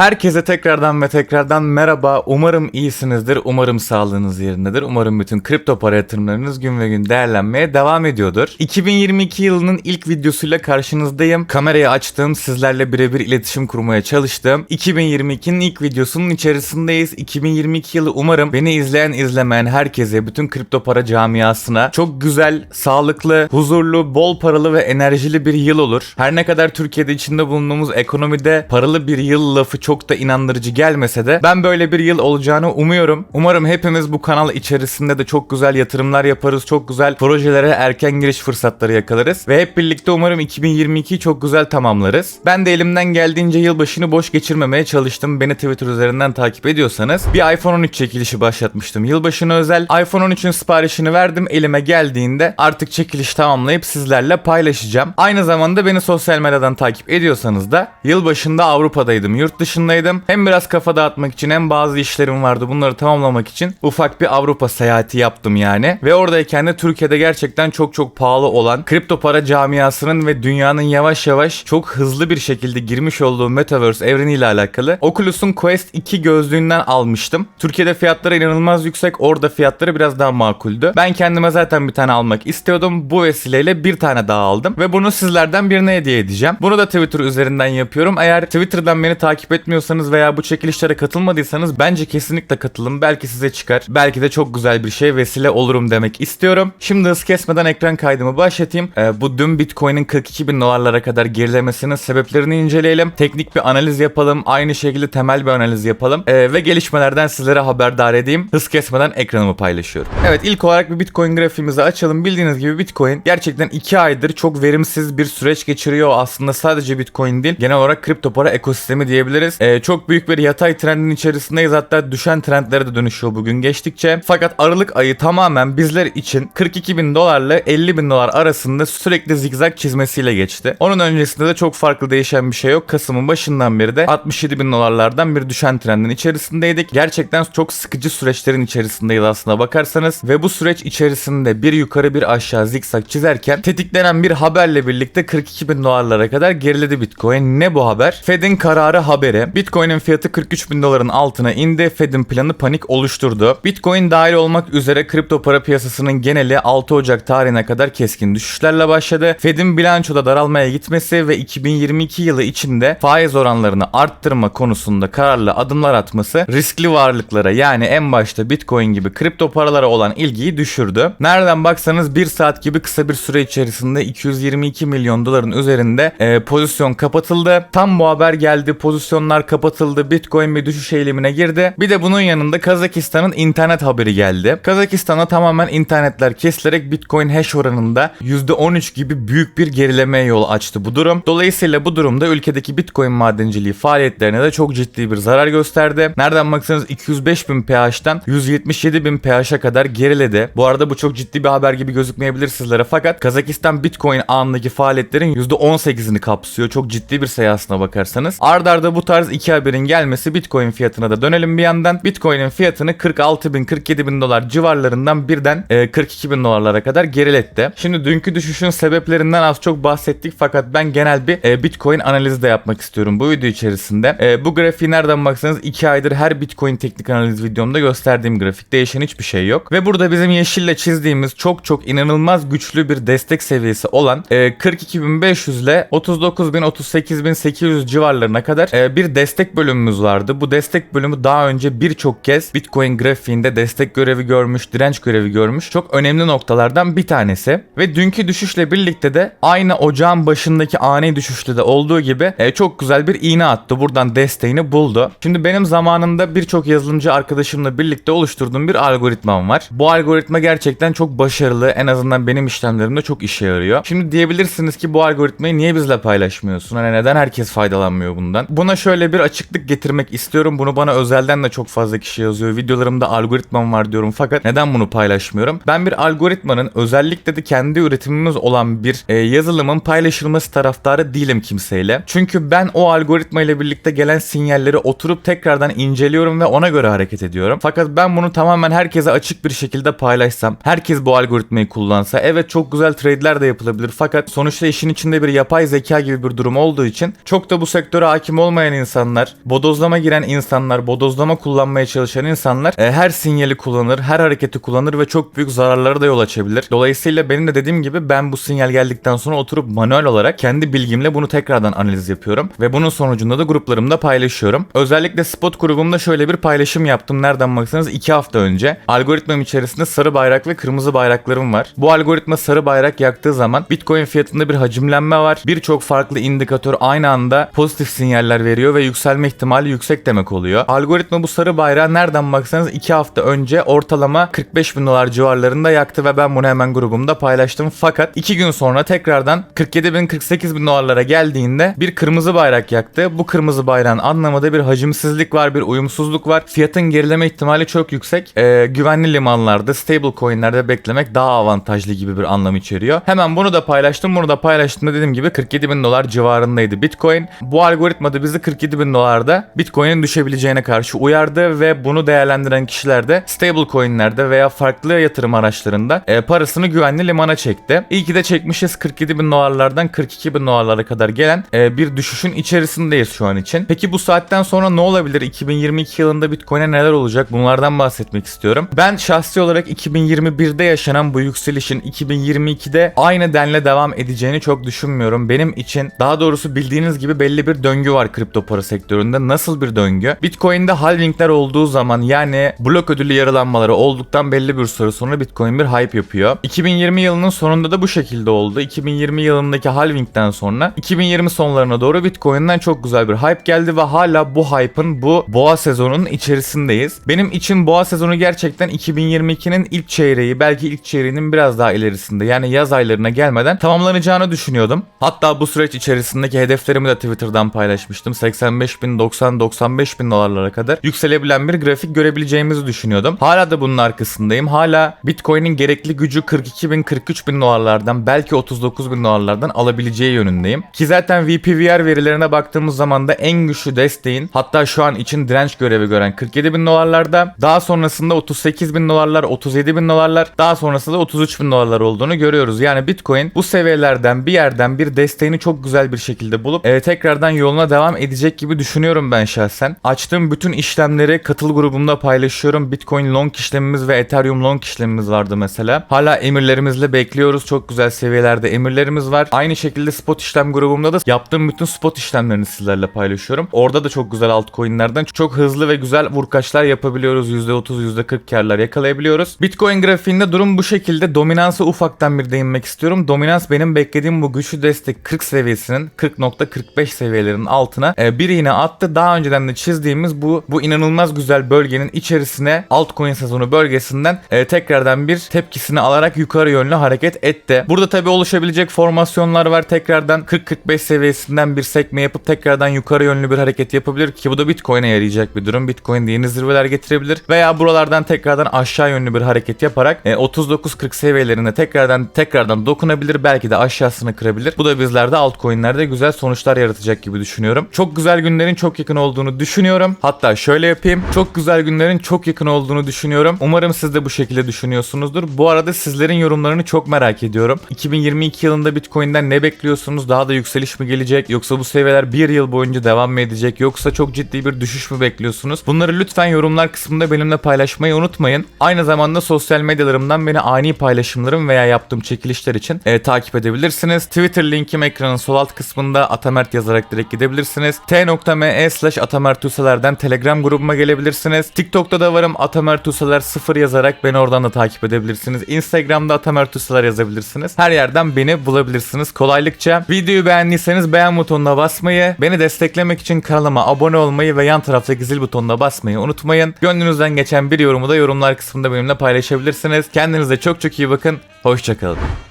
Herkese tekrardan ve tekrardan merhaba. Umarım iyisinizdir. Umarım sağlığınız yerindedir. Umarım bütün kripto para yatırımlarınız gün ve gün değerlenmeye devam ediyordur. 2022 yılının ilk videosuyla karşınızdayım. Kamerayı açtım. Sizlerle birebir iletişim kurmaya çalıştım. 2022'nin ilk videosunun içerisindeyiz. 2022 yılı umarım beni izleyen izlemeyen herkese, bütün kripto para camiasına çok güzel, sağlıklı, huzurlu, bol paralı ve enerjili bir yıl olur. Her ne kadar Türkiye'de içinde bulunduğumuz ekonomide paralı bir yıl lafı çok da inandırıcı gelmese de ben böyle bir yıl olacağını umuyorum. Umarım hepimiz bu kanal içerisinde de çok güzel yatırımlar yaparız. Çok güzel projelere erken giriş fırsatları yakalarız. Ve hep birlikte umarım 2022'yi çok güzel tamamlarız. Ben de elimden geldiğince yılbaşını boş geçirmemeye çalıştım. Beni Twitter üzerinden takip ediyorsanız bir iPhone 13 çekilişi başlatmıştım. Yılbaşına özel iPhone 13'ün siparişini verdim. Elime geldiğinde artık çekiliş tamamlayıp sizlerle paylaşacağım. Aynı zamanda beni sosyal medyadan takip ediyorsanız da yılbaşında Avrupa'daydım. Yurt dışındaydım. Hem biraz kafa dağıtmak için hem bazı işlerim vardı. Bunları tamamlamak için ufak bir Avrupa seyahati yaptım yani. Ve oradayken de Türkiye'de gerçekten çok çok pahalı olan kripto para camiasının ve dünyanın yavaş yavaş çok hızlı bir şekilde girmiş olduğu Metaverse evreniyle alakalı Oculus'un Quest 2 gözlüğünden almıştım. Türkiye'de fiyatları inanılmaz yüksek. Orada fiyatları biraz daha makuldü. Ben kendime zaten bir tane almak istiyordum. Bu vesileyle bir tane daha aldım. Ve bunu sizlerden birine hediye edeceğim. Bunu da Twitter üzerinden yapıyorum. Eğer Twitter'dan beni takip etmiyorsanız veya bu çekilişlere katılmadıysanız bence kesinlikle katılın. Belki size çıkar. Belki de çok güzel bir şey vesile olurum demek istiyorum. Şimdi hız kesmeden ekran kaydımı başlatayım. Ee, bu dün Bitcoin'in 42 bin dolarlara kadar gerilemesinin sebeplerini inceleyelim. Teknik bir analiz yapalım. Aynı şekilde temel bir analiz yapalım. Ee, ve gelişmelerden sizlere haberdar edeyim. Hız kesmeden ekranımı paylaşıyorum. Evet ilk olarak bir Bitcoin grafiğimizi açalım. Bildiğiniz gibi Bitcoin gerçekten 2 aydır çok verimsiz bir süreç geçiriyor. Aslında sadece Bitcoin değil genel olarak kripto para ekosistemi diyebiliriz. Ee, çok büyük bir yatay trendin içerisindeyiz. Hatta düşen trendlere de dönüşüyor bugün geçtikçe. Fakat Aralık ayı tamamen bizler için 42 bin dolarla 50 bin dolar arasında sürekli zigzag çizmesiyle geçti. Onun öncesinde de çok farklı değişen bir şey yok. Kasım'ın başından beri de 67 bin dolarlardan bir düşen trendin içerisindeydik. Gerçekten çok sıkıcı süreçlerin içerisindeyiz aslında bakarsanız. Ve bu süreç içerisinde bir yukarı bir aşağı zigzag çizerken tetiklenen bir haberle birlikte 42 bin dolarlara kadar geriledi Bitcoin. Ne bu haber? Fed'in kararı haberi. Bitcoin'in fiyatı 43 bin doların altına indi. Fed'in planı panik oluşturdu. Bitcoin dahil olmak üzere kripto para piyasasının geneli 6 Ocak tarihine kadar keskin düşüşlerle başladı. Fed'in bilançoda daralmaya gitmesi ve 2022 yılı içinde faiz oranlarını arttırma konusunda kararlı adımlar atması riskli varlıklara yani en başta Bitcoin gibi kripto paralara olan ilgiyi düşürdü. Nereden baksanız 1 saat gibi kısa bir süre içerisinde 222 milyon doların üzerinde e, pozisyon kapatıldı. Tam bu haber geldi. Pozisyonlar kapatıldı. Bitcoin bir düşüş eğilimine girdi. Bir de bunun yanında Kazakistan'ın internet haberi geldi. Kazakistan'a tamamen internetler kesilerek Bitcoin hash oranında %13 gibi büyük bir gerilemeye yol açtı bu durum. Dolayısıyla bu durumda ülkedeki Bitcoin madenciliği faaliyetlerine de çok ciddi bir zarar gösterdi. Nereden baksanız 205 bin pH'ten 177 bin pH'a kadar geriledi. Bu arada bu çok ciddi bir haber gibi gözükmeyebilir sizlere fakat Kazakistan Bitcoin ağındaki faaliyetlerin %18'ini kapsıyor. Çok ciddi bir sayı aslına bakarsanız. Arda arda bu tarz iki haberin gelmesi Bitcoin fiyatına da dönelim bir yandan. Bitcoin'in fiyatını 46 bin 47 bin dolar civarlarından birden e, 42 bin dolarlara kadar geriletti. Şimdi dünkü düşüşün sebeplerinden az çok bahsettik fakat ben genel bir e, Bitcoin analizi de yapmak istiyorum bu video içerisinde. E, bu grafiği nereden baksanız 2 aydır her Bitcoin teknik analiz videomda gösterdiğim grafik. Değişen hiçbir şey yok. Ve burada bizim yeşille çizdiğimiz çok çok inanılmaz güçlü bir destek seviyesi olan e, 42.500 ile 39.000-38.800 civarlarına kadar e, bir destek bölümümüz vardı. Bu destek bölümü daha önce birçok kez Bitcoin grafiğinde destek görevi görmüş, direnç görevi görmüş. Çok önemli noktalardan bir tanesi. Ve dünkü düşüşle birlikte de aynı ocağın başındaki ani düşüşte de olduğu gibi e, çok güzel bir iğne attı. Buradan desteğini buldu. Şimdi benim zamanında birçok yazılımcı arkadaşımla birlikte oluşturduğum bir algoritmam var. Bu algoritma gerçekten çok başarılı. En azından benim işlemlerimde çok işe yarıyor. Şimdi diyebilirsiniz ki bu algoritmayı niye bizle paylaşmıyorsun? Hani neden herkes faydalanmıyor bundan? Buna şöyle bir açıklık getirmek istiyorum. Bunu bana özelden de çok fazla kişi yazıyor. Videolarımda algoritmam var diyorum fakat neden bunu paylaşmıyorum? Ben bir algoritmanın özellikle de kendi üretimimiz olan bir e, yazılımın paylaşılması taraftarı değilim kimseyle. Çünkü ben o algoritma ile birlikte gelen sinyalleri oturup tekrardan inceliyorum ve ona göre hareket ediyorum. Fakat ben bunu tamamen herkese açık bir şekilde paylaşsam, herkes bu algoritmayı kullansa evet çok güzel trade'ler de yapılabilir fakat sonuçta işin içinde bir yapay zeka gibi bir durum olduğu için çok da bu sektöre hakim olmayan insanlar insanlar, bodozlama giren insanlar, bodozlama kullanmaya çalışan insanlar e, her sinyali kullanır, her hareketi kullanır ve çok büyük zararlara da yol açabilir. Dolayısıyla benim de dediğim gibi ben bu sinyal geldikten sonra oturup manuel olarak kendi bilgimle bunu tekrardan analiz yapıyorum ve bunun sonucunda da gruplarımda paylaşıyorum. Özellikle spot grubumda şöyle bir paylaşım yaptım. Nereden baksanız 2 hafta önce. Algoritmam içerisinde sarı bayrak ve kırmızı bayraklarım var. Bu algoritma sarı bayrak yaktığı zaman Bitcoin fiyatında bir hacimlenme var. Birçok farklı indikatör aynı anda pozitif sinyaller veriyor ve yükselme ihtimali yüksek demek oluyor. Algoritma bu sarı bayrağı nereden baksanız 2 hafta önce ortalama 45 bin dolar civarlarında yaktı ve ben bunu hemen grubumda paylaştım. Fakat 2 gün sonra tekrardan 47 bin 48 bin dolarlara geldiğinde bir kırmızı bayrak yaktı. Bu kırmızı bayrağın anlamında bir hacimsizlik var, bir uyumsuzluk var. Fiyatın gerileme ihtimali çok yüksek. Ee, güvenli limanlarda, stable coinlerde beklemek daha avantajlı gibi bir anlam içeriyor. Hemen bunu da paylaştım. Bunu da paylaştığımda dediğim gibi 47 bin dolar civarındaydı Bitcoin. Bu algoritma da bizi 47 bin dolarda Bitcoin'in düşebileceğine karşı uyardı ve bunu değerlendiren kişiler de stable coinlerde veya farklı yatırım araçlarında e, parasını güvenli limana çekti. İyi ki de çekmişiz 47 bin dolarlardan 42 bin dolarlara kadar gelen e, bir düşüşün içerisindeyiz şu an için. Peki bu saatten sonra ne olabilir? 2022 yılında Bitcoin'e neler olacak? Bunlardan bahsetmek istiyorum. Ben şahsi olarak 2021'de yaşanan bu yükselişin 2022'de aynı denle devam edeceğini çok düşünmüyorum. Benim için daha doğrusu bildiğiniz gibi belli bir döngü var kripto para sektöründe. Nasıl bir döngü? Bitcoin'de halvingler olduğu zaman yani blok ödülü yarılanmaları olduktan belli bir süre sonra Bitcoin bir hype yapıyor. 2020 yılının sonunda da bu şekilde oldu. 2020 yılındaki halvingden sonra 2020 sonlarına doğru Bitcoin'den çok güzel bir hype geldi ve hala bu hype'ın bu boğa sezonunun içerisindeyiz. Benim için boğa sezonu gerçekten 2022'nin ilk çeyreği belki ilk çeyreğinin biraz daha ilerisinde yani yaz aylarına gelmeden tamamlanacağını düşünüyordum. Hatta bu süreç içerisindeki hedeflerimi de Twitter'dan paylaşmıştım. 85 bin 90-95 bin dolarlara kadar yükselebilen bir grafik görebileceğimizi düşünüyordum. Hala da bunun arkasındayım. Hala Bitcoin'in gerekli gücü 42 bin 43 bin dolarlardan belki 39 bin dolarlardan alabileceği yönündeyim. Ki zaten VPVR verilerine baktığımız zaman da en güçlü desteğin hatta şu an için direnç görevi gören 47 bin dolarlarda daha sonrasında 38 bin dolarlar 37 bin dolarlar daha sonrasında 33 bin dolarlar olduğunu görüyoruz. Yani Bitcoin bu seviyelerden bir yerden bir desteğini çok güzel bir şekilde bulup e, tekrardan yoluna devam edecek gibi düşünüyorum ben şahsen. Açtığım bütün işlemleri katıl grubumda paylaşıyorum. Bitcoin long işlemimiz ve Ethereum long işlemimiz vardı mesela. Hala emirlerimizle bekliyoruz. Çok güzel seviyelerde emirlerimiz var. Aynı şekilde spot işlem grubumda da yaptığım bütün spot işlemlerini sizlerle paylaşıyorum. Orada da çok güzel altcoin'lerden çok hızlı ve güzel vurkaçlar yapabiliyoruz. %30, %40 karlar yakalayabiliyoruz. Bitcoin grafiğinde durum bu şekilde. Dominansa ufaktan bir değinmek istiyorum. Dominans benim beklediğim bu güçlü destek 40 seviyesinin 40.45 seviyelerinin altına e, bir iğne attı. Daha önceden de çizdiğimiz bu bu inanılmaz güzel bölgenin içerisine altcoin sezonu bölgesinden e, tekrardan bir tepkisini alarak yukarı yönlü hareket etti. Burada tabi oluşabilecek formasyonlar var. Tekrardan 40-45 seviyesinden bir sekme yapıp tekrardan yukarı yönlü bir hareket yapabilir ki bu da Bitcoin'e yarayacak bir durum. Bitcoin yeni zirveler getirebilir veya buralardan tekrardan aşağı yönlü bir hareket yaparak e, 39-40 seviyelerine tekrardan tekrardan dokunabilir. Belki de aşağısını kırabilir. Bu da bizlerde altcoin'lerde güzel sonuçlar yaratacak gibi düşünüyorum. Çok güzel günlerin çok yakın olduğunu düşünüyorum. Hatta şöyle yapayım. Çok güzel günlerin çok yakın olduğunu düşünüyorum. Umarım siz de bu şekilde düşünüyorsunuzdur. Bu arada sizlerin yorumlarını çok merak ediyorum. 2022 yılında Bitcoin'den ne bekliyorsunuz? Daha da yükseliş mi gelecek? Yoksa bu seviyeler bir yıl boyunca devam mı edecek? Yoksa çok ciddi bir düşüş mü bekliyorsunuz? Bunları lütfen yorumlar kısmında benimle paylaşmayı unutmayın. Aynı zamanda sosyal medyalarımdan beni ani paylaşımlarım veya yaptığım çekilişler için e, takip edebilirsiniz. Twitter linkim ekranın sol alt kısmında Atamert yazarak direkt gidebilirsiniz. t.me slash atamertuselerden Telegram grubuma gelebilirsiniz. TikTok'ta da varım atamertuseler 0 yazarak beni oradan da takip edebilirsiniz. Instagram'da atamertuseler yazabilirsiniz. Her yerden beni bulabilirsiniz kolaylıkça. Videoyu beğendiyseniz beğen butonuna basmayı, beni desteklemek için kanalıma abone olmayı ve yan taraftaki zil butonuna basmayı unutmayın. Gönlünüzden geçen bir yorumu da yorumlar kısmında benimle paylaşabilirsiniz. Kendinize çok çok iyi bakın. Hoşçakalın.